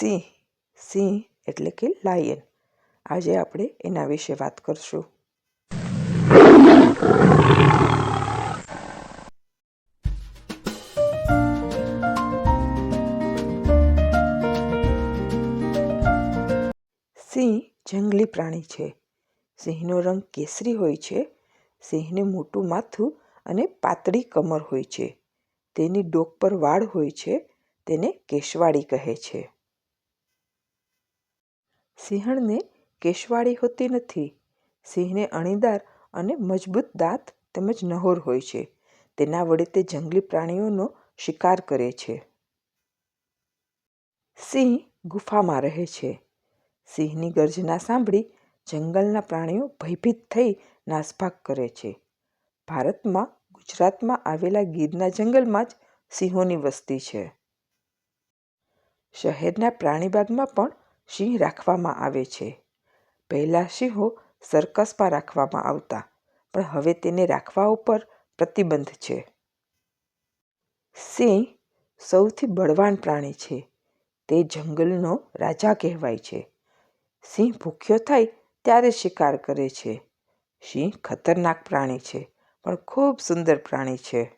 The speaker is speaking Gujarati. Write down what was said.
સિંહ સિંહ એટલે કે લાયન. આજે આપણે એના વિશે વાત કરશું. સિંહ જંગલી પ્રાણી છે. સિંહનો રંગ કેસરી હોય છે. સિંહને મોટું માથું અને પાતળી કમર હોય છે. તેની ડોક પર વાળ હોય છે. તેને કેશવાળી કહે છે. સિંહણને કેશવાળી હોતી નથી. સિંહને અણીદાર અને મજબૂત દાંત તેમજ નહોર હોય છે. તેના વડે તે જંગલી પ્રાણીઓનો શિકાર કરે છે. સિંહ ગુફામાં રહે છે. સિંહની ગર્જના સાંભળી જંગલના પ્રાણીઓ ભયભીત થઈ નાસભાગ કરે છે. ભારતમાં, ગુજરાતમાં આવેલા ગીરના જંગલમાં જ સિંહોની વસ્તી છે. શહેરના પ્રાણીબાગમાં પણ સિંહ રાખવામાં આવે છે. પહેલાં સિંહો સર્કસમાં રાખવામાં આવતા, પણ હવે તેને રાખવા ઉપર પ્રતિબંધ છે. સિંહ સૌથી બળવાન પ્રાણી છે. તે જંગલનો રાજા કહેવાય છે. સિંહ ભૂખ્યો થાય ત્યારે શિકાર કરે છે. સિંહ ખતરનાક પ્રાણી છે, પણ ખૂબ સુંદર પ્રાણી છે.